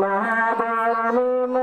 মে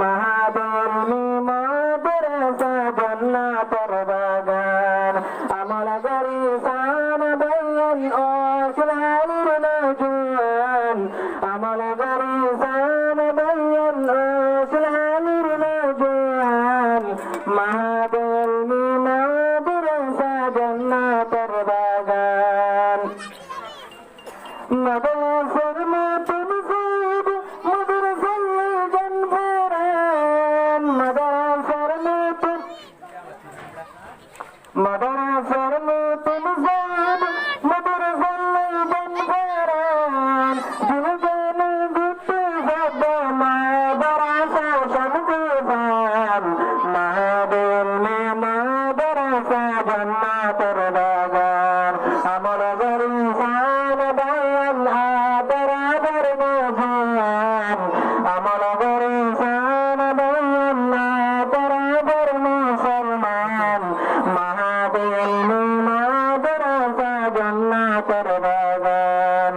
মাহাবর্ণী মদরসা জন্নাতর বাগান আমল গরি সান বয়ান ও সুলালির নজুয়ান আমল গরি সান বয়ান ও সুলালির নজুয়ান মাহাবর্ণী মদরসা জন্নাতর বাগান মদরসার মতো মিজান বয়ান হাতের আদর মিজান আমল করে জান বয়ান হাতের আদর মুসলমান মহাদেব মুমাদের জন্নাতের বাগান।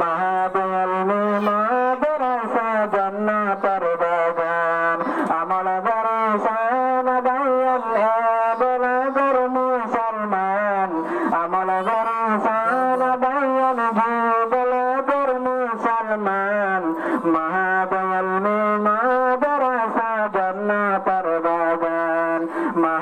মা বললে মা বরাসা জন্না পারবাগান আমল বরাসান বাইয়াল আবল গর মুসলমান। আমল বরাসান বাইয়াল ভূবল গর মুসলমান। মা বললে মা বরাসা জন্না পারবাগান মা